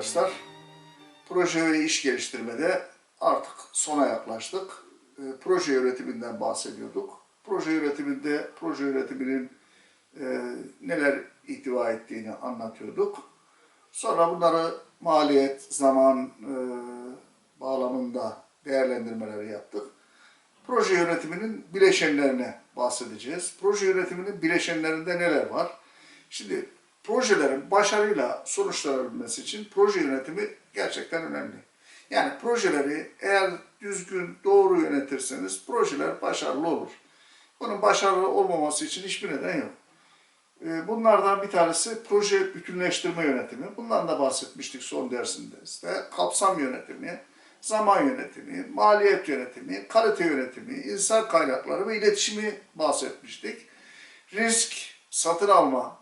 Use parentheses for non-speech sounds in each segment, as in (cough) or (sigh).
arkadaşlar. Proje ve iş geliştirmede artık sona yaklaştık. E, proje yönetiminden bahsediyorduk. Proje yönetiminde proje yönetiminin e, neler ihtiva ettiğini anlatıyorduk. Sonra bunları maliyet, zaman e, bağlamında değerlendirmeleri yaptık. Proje yönetiminin bileşenlerine bahsedeceğiz. Proje yönetiminin bileşenlerinde neler var? Şimdi projelerin başarıyla sonuçlanabilmesi için proje yönetimi gerçekten önemli. Yani projeleri eğer düzgün, doğru yönetirseniz projeler başarılı olur. Bunun başarılı olmaması için hiçbir neden yok. Ee, Bunlardan bir tanesi proje bütünleştirme yönetimi. Bundan da bahsetmiştik son dersinde. İşte kapsam yönetimi, zaman yönetimi, maliyet yönetimi, kalite yönetimi, insan kaynakları ve iletişimi bahsetmiştik. Risk, satın alma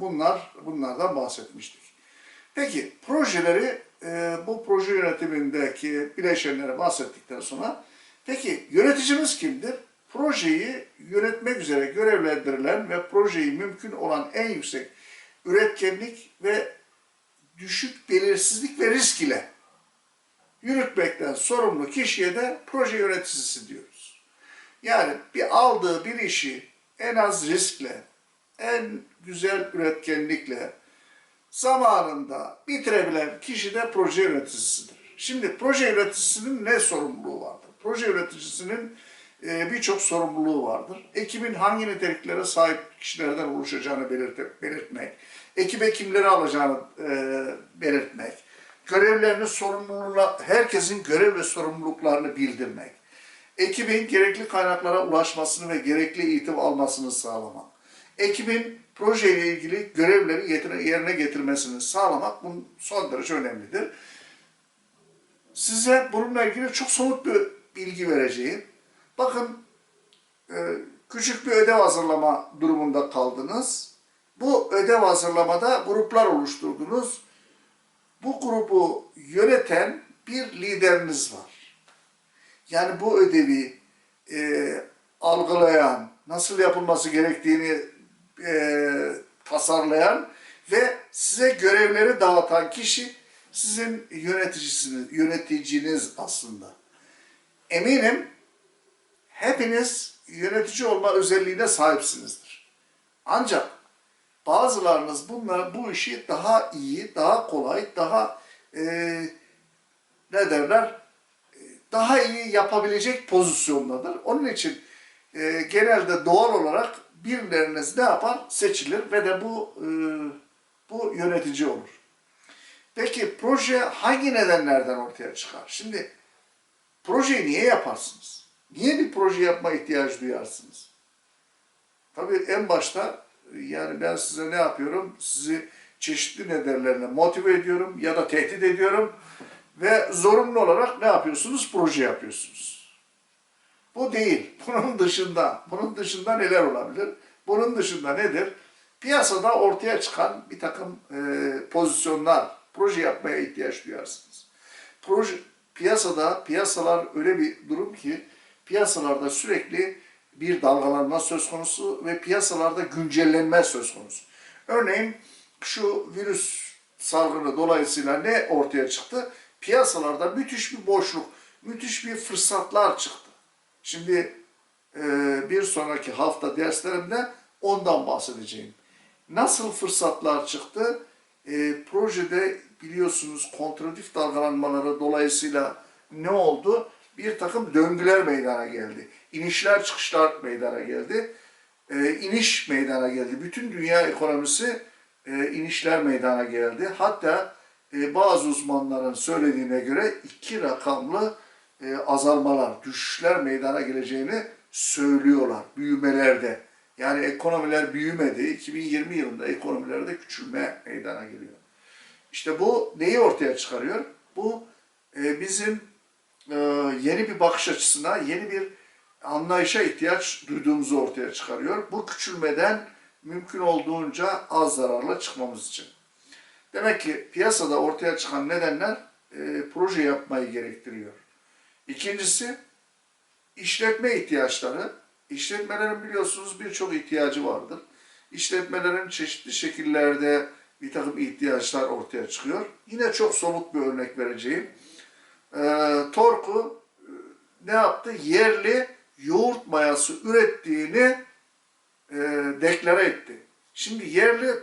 bunlar bunlardan bahsetmiştik. Peki projeleri e, bu proje yönetimindeki bileşenlere bahsettikten sonra peki yöneticimiz kimdir? Projeyi yönetmek üzere görevlendirilen ve projeyi mümkün olan en yüksek üretkenlik ve düşük belirsizlik ve risk ile yürütmekten sorumlu kişiye de proje yöneticisi diyoruz. Yani bir aldığı bir işi en az riskle, en güzel üretkenlikle zamanında bitirebilen kişi de proje yöneticisidir. Şimdi proje yöneticisinin ne sorumluluğu vardır? Proje yöneticisinin e, birçok sorumluluğu vardır. Ekibin hangi niteliklere sahip kişilerden oluşacağını belirte, belirtmek, ekibe kimleri alacağını e, belirtmek, görevlerini sorumluluğuna, herkesin görev ve sorumluluklarını bildirmek, ekibin gerekli kaynaklara ulaşmasını ve gerekli eğitim almasını sağlamak, ekibin projeyle ilgili görevleri yerine getirmesini sağlamak bunun son derece önemlidir. Size bununla ilgili çok somut bir bilgi vereceğim. Bakın e, küçük bir ödev hazırlama durumunda kaldınız. Bu ödev hazırlamada gruplar oluşturdunuz. Bu grubu yöneten bir lideriniz var. Yani bu ödevi e, algılayan, nasıl yapılması gerektiğini e, tasarlayan ve size görevleri dağıtan kişi sizin yöneticisiniz, yöneticiniz aslında. Eminim hepiniz yönetici olma özelliğine sahipsinizdir. Ancak bazılarınız bunlar bu işi daha iyi, daha kolay, daha e, ne derler daha iyi yapabilecek pozisyondadır. Onun için e, genelde doğal olarak birileriniz ne yapar? Seçilir ve de bu e, bu yönetici olur. Peki proje hangi nedenlerden ortaya çıkar? Şimdi projeyi niye yaparsınız? Niye bir proje yapma ihtiyacı duyarsınız? Tabii en başta yani ben size ne yapıyorum? Sizi çeşitli nedenlerle motive ediyorum ya da tehdit ediyorum ve zorunlu olarak ne yapıyorsunuz? Proje yapıyorsunuz. Bu değil. (laughs) Bunun dışında, bunun dışında neler olabilir? Bunun dışında nedir? Piyasada ortaya çıkan bir takım e, pozisyonlar, proje yapmaya ihtiyaç duyarsınız. Proje, piyasada, piyasalar öyle bir durum ki piyasalarda sürekli bir dalgalanma söz konusu ve piyasalarda güncellenme söz konusu. Örneğin şu virüs salgını dolayısıyla ne ortaya çıktı? Piyasalarda müthiş bir boşluk, müthiş bir fırsatlar çıktı. Şimdi e, bir sonraki hafta derslerimde ondan bahsedeceğim. Nasıl fırsatlar çıktı? E, projede biliyorsunuz kontradiktif dalgalanmaları dolayısıyla ne oldu? Bir takım döngüler meydana geldi. İnişler çıkışlar meydana geldi. E, iniş meydana geldi. Bütün dünya ekonomisi e, inişler meydana geldi. Hatta e, bazı uzmanların söylediğine göre iki rakamlı e, azalmalar, düşüşler meydana geleceğini söylüyorlar büyümelerde. Yani ekonomiler büyümedi. 2020 yılında ekonomilerde küçülme meydana geliyor. İşte bu neyi ortaya çıkarıyor? Bu e, bizim e, yeni bir bakış açısına, yeni bir anlayışa ihtiyaç duyduğumuzu ortaya çıkarıyor. Bu küçülmeden mümkün olduğunca az zararla çıkmamız için. Demek ki piyasada ortaya çıkan nedenler e, proje yapmayı gerektiriyor. İkincisi işletme ihtiyaçları. İşletmelerin biliyorsunuz birçok ihtiyacı vardır. İşletmelerin çeşitli şekillerde bir takım ihtiyaçlar ortaya çıkıyor. Yine çok somut bir örnek vereceğim. Ee, Torku e, ne yaptı? Yerli yoğurt mayası ürettiğini e, deklare etti. Şimdi yerli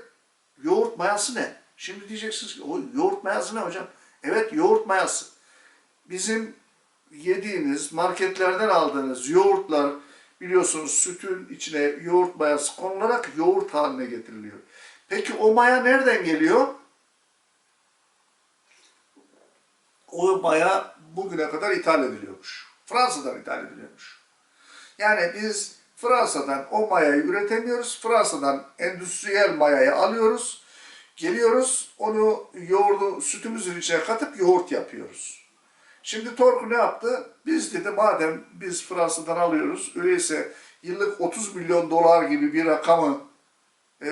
yoğurt mayası ne? Şimdi diyeceksiniz ki o yoğurt mayası ne hocam? Evet yoğurt mayası. Bizim yediğiniz, marketlerden aldığınız yoğurtlar biliyorsunuz sütün içine yoğurt mayası konularak yoğurt haline getiriliyor. Peki o maya nereden geliyor? O maya bugüne kadar ithal ediliyormuş. Fransa'dan ithal ediliyormuş. Yani biz Fransa'dan o mayayı üretemiyoruz. Fransa'dan endüstriyel mayayı alıyoruz. Geliyoruz onu yoğurdu sütümüzün içine katıp yoğurt yapıyoruz. Şimdi Torku ne yaptı? Biz dedi madem biz Fransa'dan alıyoruz öyleyse yıllık 30 milyon dolar gibi bir rakamı e,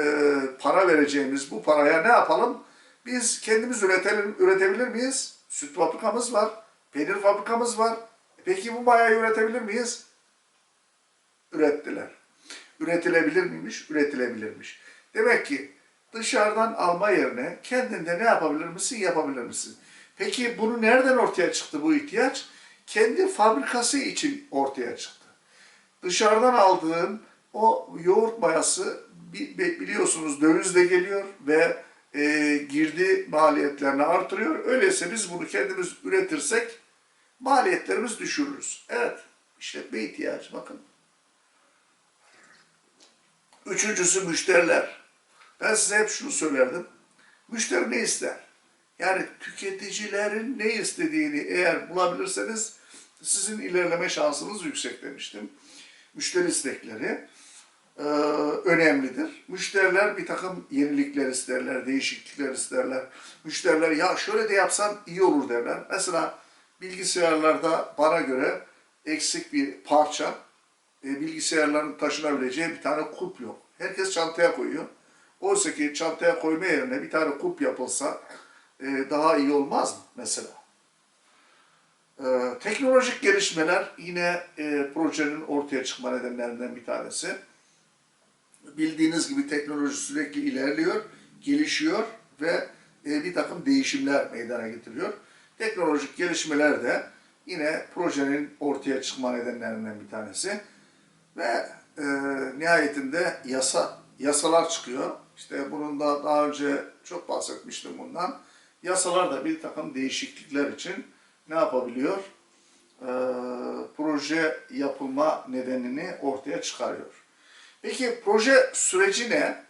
para vereceğimiz bu paraya ne yapalım? Biz kendimiz üretelim, üretebilir miyiz? Süt fabrikamız var, peynir fabrikamız var. Peki bu mayayı üretebilir miyiz? Ürettiler. Üretilebilir miymiş? Üretilebilirmiş. Demek ki dışarıdan alma yerine kendinde ne yapabilir misin? Yapabilir misin? Peki bunu nereden ortaya çıktı bu ihtiyaç? Kendi fabrikası için ortaya çıktı. Dışarıdan aldığın o yoğurt mayası bi- bi- biliyorsunuz dövizle geliyor ve e, girdi maliyetlerini artırıyor. Öyleyse biz bunu kendimiz üretirsek maliyetlerimiz düşürürüz. Evet, işletme ihtiyacı bakın. Üçüncüsü müşteriler. Ben size hep şunu söylerdim. Müşteri ne ister? Yani tüketicilerin ne istediğini eğer bulabilirseniz sizin ilerleme şansınız yüksek demiştim. Müşteri istekleri e, önemlidir. Müşteriler bir takım yenilikler isterler, değişiklikler isterler. Müşteriler ya şöyle de yapsan iyi olur derler. Mesela bilgisayarlarda bana göre eksik bir parça, e, bilgisayarların taşınabileceği bir tane kulp yok. Herkes çantaya koyuyor. Oysa ki çantaya koyma yerine bir tane kulp yapılsa e, daha iyi olmaz mı mesela? Ee, teknolojik gelişmeler yine e, projenin ortaya çıkma nedenlerinden bir tanesi. Bildiğiniz gibi teknoloji sürekli ilerliyor, gelişiyor ve e, bir takım değişimler meydana getiriyor. Teknolojik gelişmeler de yine projenin ortaya çıkma nedenlerinden bir tanesi. Ve e, nihayetinde yasa yasalar çıkıyor. İşte bunun da daha önce çok bahsetmiştim bundan. Yasalar da bir takım değişiklikler için ne yapabiliyor? Ee, proje yapılma nedenini ortaya çıkarıyor. Peki proje süreci ne?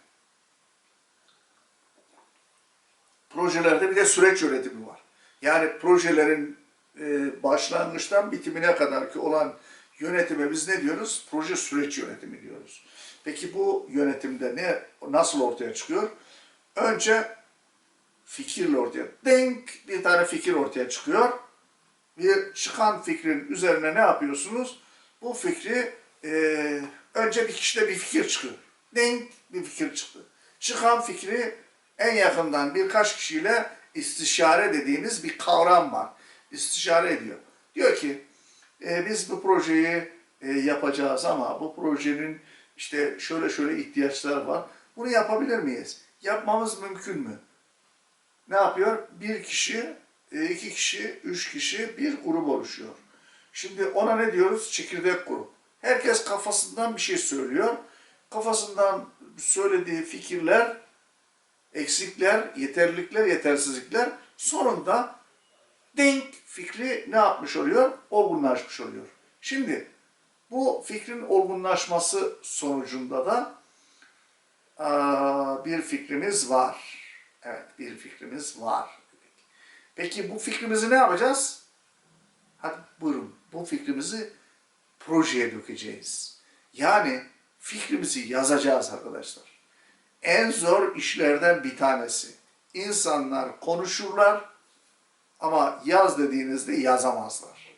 Projelerde bir de süreç yönetimi var. Yani projelerin e, başlangıçtan bitimine kadar ki olan yönetime biz ne diyoruz? Proje süreç yönetimi diyoruz. Peki bu yönetimde ne nasıl ortaya çıkıyor? Önce fikirle ortaya, denk bir tane fikir ortaya çıkıyor. Bir çıkan fikrin üzerine ne yapıyorsunuz? Bu fikri e, önce bir kişide bir fikir çıkıyor. Denk bir fikir çıktı. Çıkan fikri en yakından birkaç kişiyle istişare dediğimiz bir kavram var. İstişare ediyor. Diyor ki e, biz bu projeyi e, yapacağız ama bu projenin işte şöyle şöyle ihtiyaçlar var. Bunu yapabilir miyiz? Yapmamız mümkün mü? Ne yapıyor? Bir kişi, e, iki kişi, üç kişi bir grup oluşuyor. Şimdi ona ne diyoruz? Çekirdek grup. Herkes kafasından bir şey söylüyor. Kafasından söylediği fikirler, eksikler, yeterlilikler, yetersizlikler sonunda denk fikri ne yapmış oluyor? Olgunlaşmış oluyor. Şimdi bu fikrin olgunlaşması sonucunda da bir fikrimiz var. Evet bir fikrimiz var. Peki bu fikrimizi ne yapacağız? Hadi buyurun bu fikrimizi projeye dökeceğiz. Yani fikrimizi yazacağız arkadaşlar. En zor işlerden bir tanesi. İnsanlar konuşurlar ama yaz dediğinizde yazamazlar.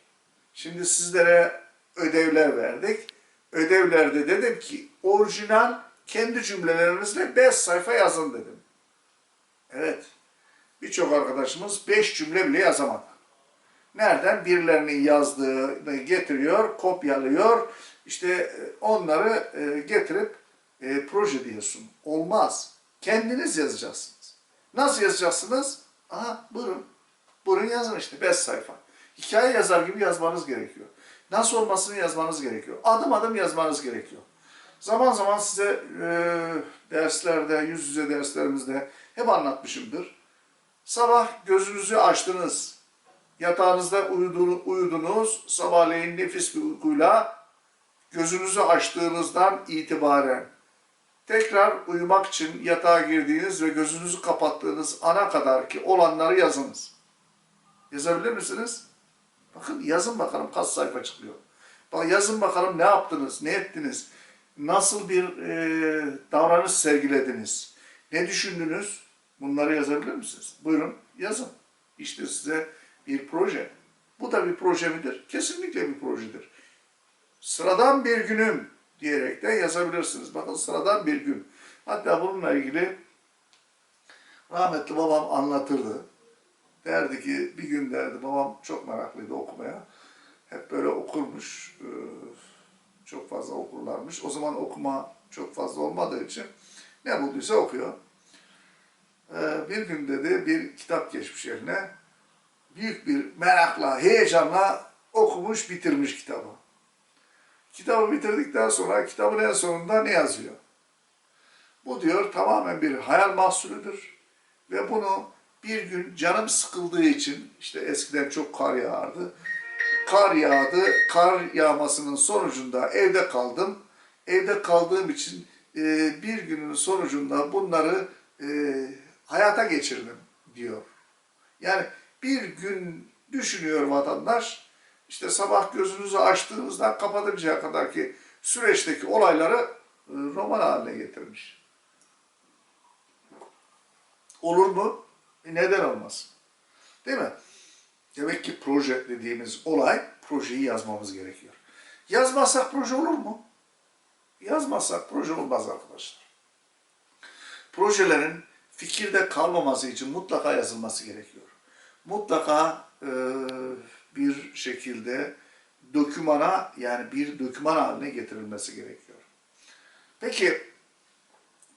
Şimdi sizlere ödevler verdik. Ödevlerde dedim ki orijinal kendi cümlelerinizle 5 sayfa yazın dedim. Evet. Birçok arkadaşımız 5 cümle bile yazamadı. Nereden? Birilerinin yazdığını getiriyor, kopyalıyor. İşte e, onları e, getirip e, proje diyorsun. Olmaz. Kendiniz yazacaksınız. Nasıl yazacaksınız? Aha buyurun. Buyurun yazın işte 5 sayfa. Hikaye yazar gibi yazmanız gerekiyor. Nasıl olmasını yazmanız gerekiyor. Adım adım yazmanız gerekiyor. Zaman zaman size e, derslerde, yüz yüze derslerimizde hep anlatmışımdır. Sabah gözünüzü açtınız. Yatağınızda uyudunuz. Sabahleyin nefis bir uykuyla gözünüzü açtığınızdan itibaren tekrar uyumak için yatağa girdiğiniz ve gözünüzü kapattığınız ana kadar ki olanları yazınız. Yazabilir misiniz? Bakın yazın bakalım kaç sayfa çıkıyor. Bak yazın bakalım ne yaptınız, ne ettiniz, nasıl bir e, davranış sergilediniz, ne düşündünüz? Bunları yazabilir misiniz? Buyurun yazın. İşte size bir proje. Bu da bir proje midir? Kesinlikle bir projedir. Sıradan bir günüm diyerek de yazabilirsiniz. Bakın sıradan bir gün. Hatta bununla ilgili rahmetli babam anlatırdı. Derdi ki bir gün derdi babam çok meraklıydı okumaya. Hep böyle okurmuş. Ee, Çok fazla okurlarmış. O zaman okuma çok fazla olmadığı için ne bulduysa okuyor. Ee, Bir gün dedi bir kitap geçmiş eline. Büyük bir merakla, heyecanla okumuş, bitirmiş kitabı. Kitabı bitirdikten sonra kitabın en sonunda ne yazıyor? Bu diyor tamamen bir hayal mahsulüdür ve bunu bir gün canım sıkıldığı için işte eskiden çok kar yağardı. Kar yağdı, kar yağmasının sonucunda evde kaldım. Evde kaldığım için e, bir günün sonucunda bunları e, hayata geçirdim diyor. Yani bir gün düşünüyor vatandaş, işte sabah gözünüzü açtığınızdan kapatıncaya kadar ki süreçteki olayları e, roman haline getirmiş. Olur mu? E neden olmaz? Değil mi? Demek ki proje dediğimiz olay, projeyi yazmamız gerekiyor. Yazmazsak proje olur mu? Yazmazsak proje olmaz arkadaşlar. Projelerin fikirde kalmaması için mutlaka yazılması gerekiyor. Mutlaka e, bir şekilde dokümana yani bir doküman haline getirilmesi gerekiyor. Peki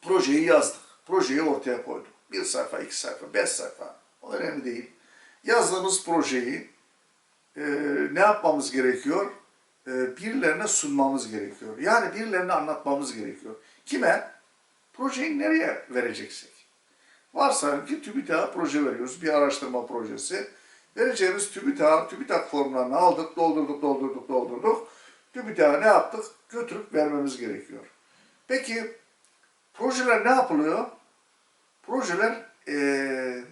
projeyi yazdık. Projeyi ortaya koyduk. Bir sayfa, iki sayfa, beş sayfa. O önemli değil. Yazdığımız projeyi e, ne yapmamız gerekiyor? E, birilerine sunmamız gerekiyor. Yani birilerine anlatmamız gerekiyor. Kime? Projeyi nereye vereceksek. Varsayalım ki TÜBİTAK'a proje veriyoruz. Bir araştırma projesi. Vereceğimiz TÜBİTAK, TÜBİTAK formlarını aldık, doldurduk, doldurduk, doldurduk. TÜBİTAK'a ne yaptık? Götürüp vermemiz gerekiyor. Peki projeler ne yapılıyor? Projeler eee,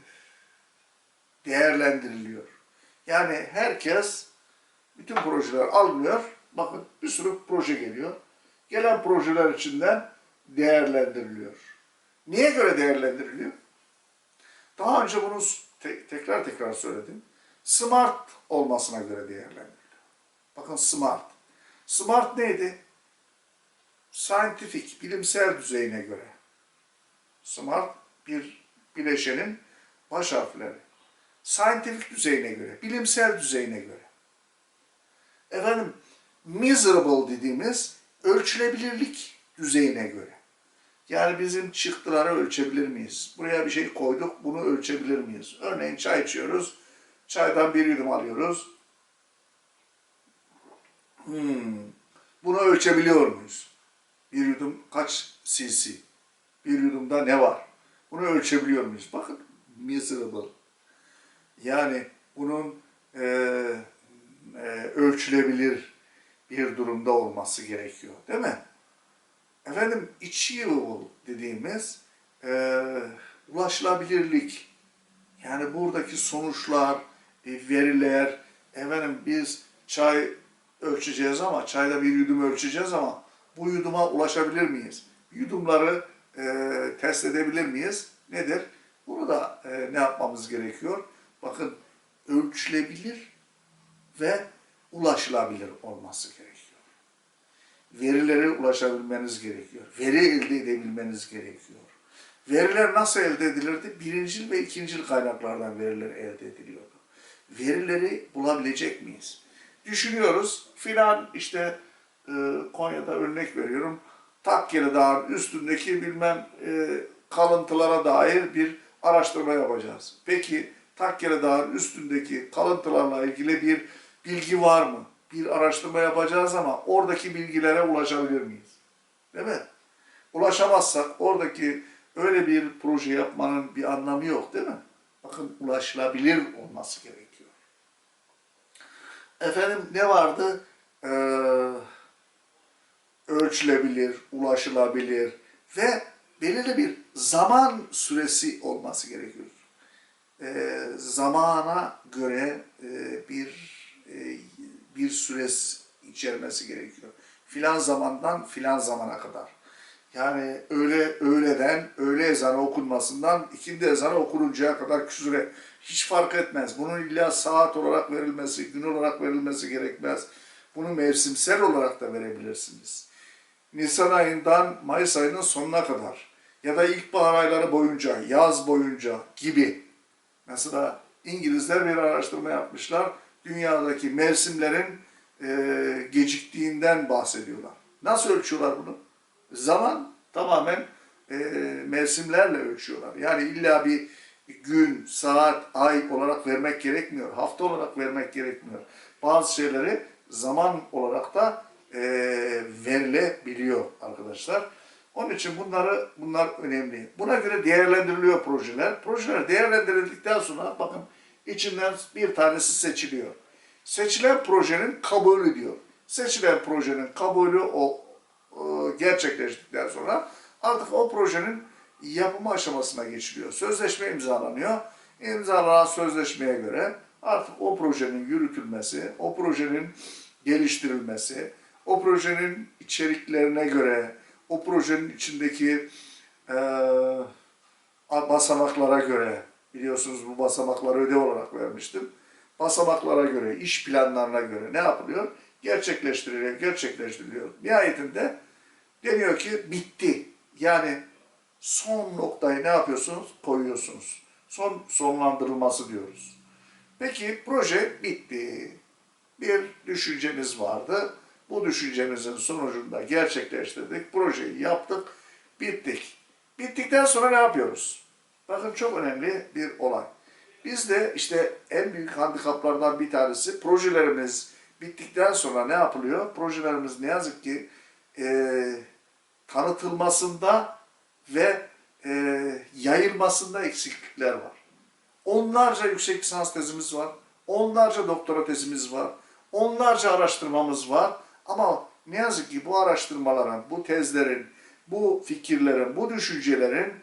değerlendiriliyor. Yani herkes bütün projeler almıyor. Bakın bir sürü proje geliyor. Gelen projeler içinden değerlendiriliyor. Niye göre değerlendiriliyor? Daha önce bunu te- tekrar tekrar söyledim. Smart olmasına göre değerlendiriliyor. Bakın smart. Smart neydi? Scientific, bilimsel düzeyine göre. Smart bir bileşenin baş harfleri. Scientific düzeyine göre, bilimsel düzeyine göre. Efendim, miserable dediğimiz ölçülebilirlik düzeyine göre. Yani bizim çıktıları ölçebilir miyiz? Buraya bir şey koyduk, bunu ölçebilir miyiz? Örneğin çay içiyoruz, çaydan bir yudum alıyoruz. Hmm, bunu ölçebiliyor muyuz? Bir yudum kaç cc? Bir yudumda ne var? Bunu ölçebiliyor muyuz? Bakın, miserable. Yani bunun e, e, ölçülebilir bir durumda olması gerekiyor, değil mi? Efendim, achievable dediğimiz e, ulaşılabilirlik. Yani buradaki sonuçlar, e, veriler, efendim biz çay ölçeceğiz ama, çayda bir yudum ölçeceğiz ama bu yuduma ulaşabilir miyiz? Yudumları e, test edebilir miyiz? Nedir? Bunu da e, ne yapmamız gerekiyor? Bakın ölçülebilir ve ulaşılabilir olması gerekiyor. Verilere ulaşabilmeniz gerekiyor. Veri elde edebilmeniz gerekiyor. Veriler nasıl elde edilirdi? Birincil ve ikincil kaynaklardan veriler elde ediliyordu. Verileri bulabilecek miyiz? Düşünüyoruz filan işte e, Konya'da örnek veriyorum. Takkeli Dağı'nın üstündeki bilmem e, kalıntılara dair bir araştırma yapacağız. Peki Takkere Dağı'nın üstündeki kalıntılarla ilgili bir bilgi var mı? Bir araştırma yapacağız ama oradaki bilgilere ulaşabilir miyiz? Değil mi? Ulaşamazsak oradaki öyle bir proje yapmanın bir anlamı yok değil mi? Bakın ulaşılabilir olması gerekiyor. Efendim ne vardı? Ee, ölçülebilir, ulaşılabilir ve belirli bir zaman süresi olması gerekiyor. Ee, zamana göre e, bir e, bir süre içermesi gerekiyor. Filan zamandan filan zamana kadar. Yani öğle öğleden öğle ezanı okunmasından ikindi ezanı okununcaya kadar süre hiç fark etmez. Bunun illa saat olarak verilmesi, gün olarak verilmesi gerekmez. Bunu mevsimsel olarak da verebilirsiniz. Nisan ayından Mayıs ayının sonuna kadar ya da ilkbahar ayları boyunca, yaz boyunca gibi. Mesela İngilizler bir araştırma yapmışlar. Dünyadaki mevsimlerin e, geciktiğinden bahsediyorlar. Nasıl ölçüyorlar bunu? Zaman tamamen e, mevsimlerle ölçüyorlar. Yani illa bir gün, saat, ay olarak vermek gerekmiyor. Hafta olarak vermek gerekmiyor. Bazı şeyleri zaman olarak da e, verilebiliyor arkadaşlar. Onun için bunları bunlar önemli. Buna göre değerlendiriliyor projeler. Projeler değerlendirildikten sonra bakın içinden bir tanesi seçiliyor. Seçilen projenin kabulü diyor. Seçilen projenin kabulü o e, gerçekleştikten sonra artık o projenin yapımı aşamasına geçiliyor. Sözleşme imzalanıyor. İmzalanan sözleşmeye göre artık o projenin yürütülmesi, o projenin geliştirilmesi, o projenin içeriklerine göre, o projenin içindeki e, basamaklara göre, biliyorsunuz bu basamakları ödev olarak vermiştim. Basamaklara göre, iş planlarına göre ne yapılıyor? Gerçekleştiriliyor, gerçekleştiriliyor. Nihayetinde deniyor ki bitti. Yani son noktayı ne yapıyorsunuz? Koyuyorsunuz. Son sonlandırılması diyoruz. Peki proje bitti. Bir düşüncemiz vardı. Bu düşüncemizin sonucunda gerçekleştirdik. Projeyi yaptık. Bittik. Bittikten sonra ne yapıyoruz? Bakın çok önemli bir olay. Biz de işte en büyük handikaplardan bir tanesi projelerimiz bittikten sonra ne yapılıyor? Projelerimiz ne yazık ki e, tanıtılmasında ve e, yayılmasında eksiklikler var. Onlarca yüksek lisans tezimiz var. Onlarca doktora tezimiz var. Onlarca araştırmamız var. Ama ne yazık ki bu araştırmaların, bu tezlerin, bu fikirlerin, bu düşüncelerin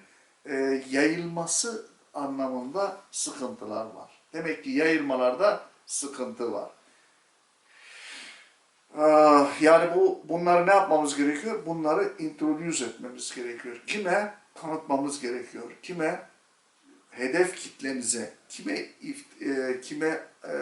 e, yayılması anlamında sıkıntılar var. Demek ki yayılmalarda sıkıntı var. Ah, Yani bu bunları ne yapmamız gerekiyor? Bunları introduce etmemiz gerekiyor. Kime? Tanıtmamız gerekiyor. Kime? Hedef kitlemize. Kime e, kime e,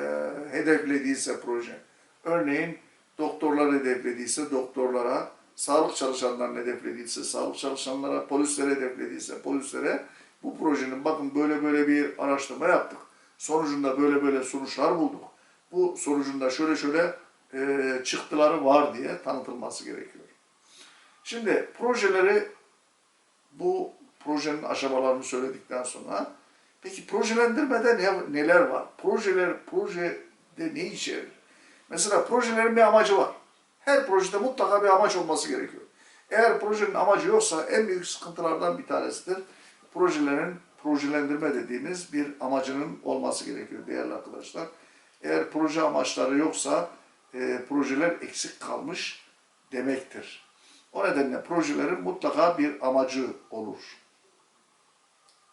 hedeflediyse proje. Örneğin doktorlar hedeflediyse doktorlara, sağlık çalışanlarını hedeflediyse sağlık çalışanlara, polislere hedeflediyse polislere bu projenin bakın böyle böyle bir araştırma yaptık. Sonucunda böyle böyle sonuçlar bulduk. Bu sonucunda şöyle şöyle e, çıktıları var diye tanıtılması gerekiyor. Şimdi projeleri bu projenin aşamalarını söyledikten sonra peki projelendirmede ne, neler var? Projeler projede ne içerir? Mesela projelerin bir amacı var. Her projede mutlaka bir amaç olması gerekiyor. Eğer projenin amacı yoksa en büyük sıkıntılardan bir tanesidir. Projelerin projelendirme dediğimiz bir amacının olması gerekiyor değerli arkadaşlar. Eğer proje amaçları yoksa e, projeler eksik kalmış demektir. O nedenle projelerin mutlaka bir amacı olur.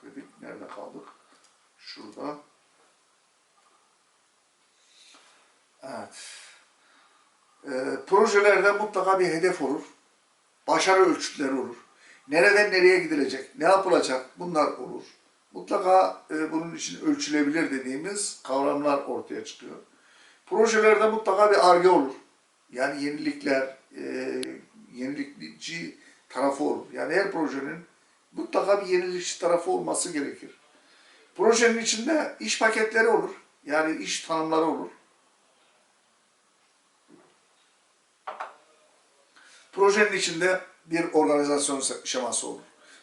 Dedik, nerede kaldık? Şurada. Evet. E, projelerde mutlaka bir hedef olur. Başarı ölçütleri olur. Nereden nereye gidilecek, ne yapılacak bunlar olur. Mutlaka e, bunun için ölçülebilir dediğimiz kavramlar ortaya çıkıyor. Projelerde mutlaka bir arge olur. Yani yenilikler, e, yenilikçi tarafı olur. Yani her projenin mutlaka bir yenilikçi tarafı olması gerekir. Projenin içinde iş paketleri olur. Yani iş tanımları olur. Projenin içinde bir organizasyon şeması olur.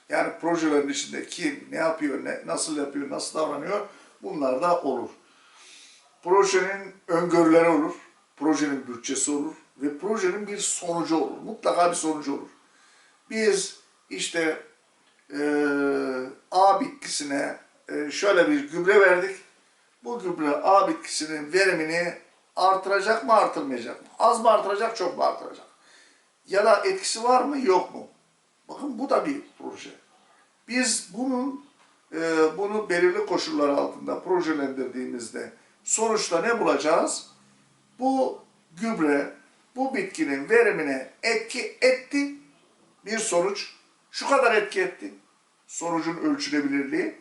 Yani projelerin içinde kim, ne yapıyor, ne, nasıl yapıyor, nasıl davranıyor bunlar da olur. Projenin öngörüleri olur, projenin bütçesi olur ve projenin bir sonucu olur. Mutlaka bir sonucu olur. Biz işte eee A bitkisine eee, şöyle bir gübre verdik. Bu gübre A bitkisinin verimini artıracak mı artırmayacak mı? Az mı artıracak çok mu artıracak? Ya da etkisi var mı yok mu? Bakın bu da bir proje. Biz bunun eee, bunu belirli koşullar altında projelendirdiğimizde sonuçta ne bulacağız? Bu gübre bu bitkinin verimine etki etti. Bir sonuç şu kadar etki etti. Sonucun ölçülebilirliği.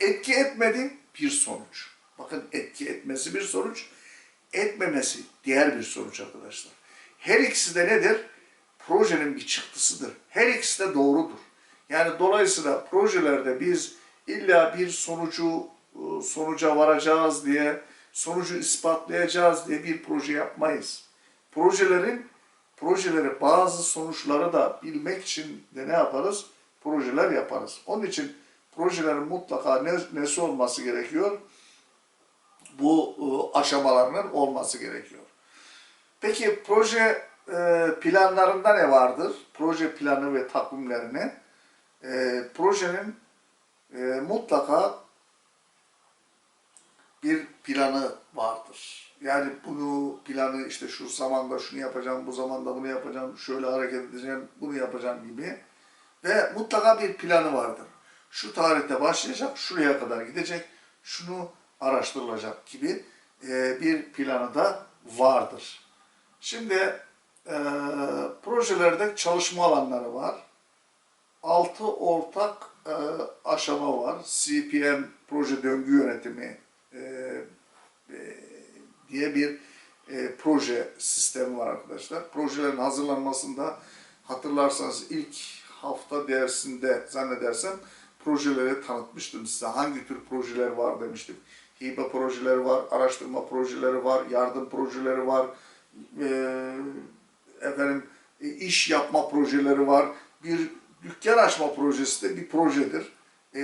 Etki etmedi bir sonuç. Bakın etki etmesi bir sonuç, etmemesi diğer bir sonuç arkadaşlar. Her ikisi de nedir? Projenin bir çıktısıdır. Her ikisi de doğrudur. Yani dolayısıyla projelerde biz illa bir sonucu e, sonuca varacağız diye, sonucu ispatlayacağız diye bir proje yapmayız. Projelerin projeleri bazı sonuçları da bilmek için de ne yaparız? Projeler yaparız. Onun için projelerin mutlaka ne, nesi olması gerekiyor? Bu e, aşamalarının olması gerekiyor. Peki proje planlarında ne vardır? Proje planı ve takvimlerini. E, projenin e, mutlaka bir planı vardır. Yani bunu planı işte şu zamanda şunu yapacağım, bu zamanda bunu yapacağım, şöyle hareket edeceğim, bunu yapacağım gibi. Ve mutlaka bir planı vardır. Şu tarihte başlayacak, şuraya kadar gidecek, şunu araştırılacak gibi e, bir planı da vardır. Şimdi e, projelerde çalışma alanları var. Altı ortak e, aşama var. CPM, proje döngü yönetimi e, e, diye bir e, proje sistemi var arkadaşlar. Projelerin hazırlanmasında hatırlarsanız ilk hafta dersinde zannedersem projeleri tanıtmıştım size. Hangi tür projeler var demiştim. Hibe projeleri var, araştırma projeleri var, yardım projeleri var, e, efendim e, iş yapma projeleri var. Bir dükkan açma projesi de bir projedir. E,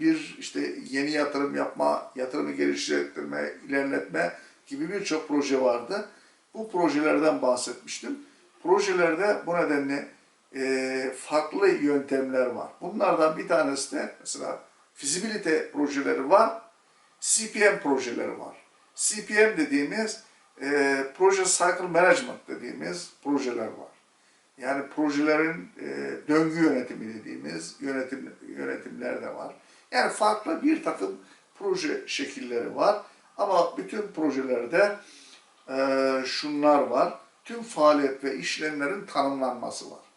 bir işte yeni yatırım yapma, yatırımı geliştirme, ilerletme gibi birçok proje vardı. Bu projelerden bahsetmiştim. Projelerde bu nedenle e, farklı yöntemler var. Bunlardan bir tanesi de mesela fizibilite projeleri var, CPM projeleri var. CPM dediğimiz e, Proje Cycle Management dediğimiz projeler var. Yani projelerin e, döngü yönetimi dediğimiz yönetim yönetimler de var. Yani farklı bir takım proje şekilleri var. Ama bütün projelerde e, şunlar var. Tüm faaliyet ve işlemlerin tanımlanması var.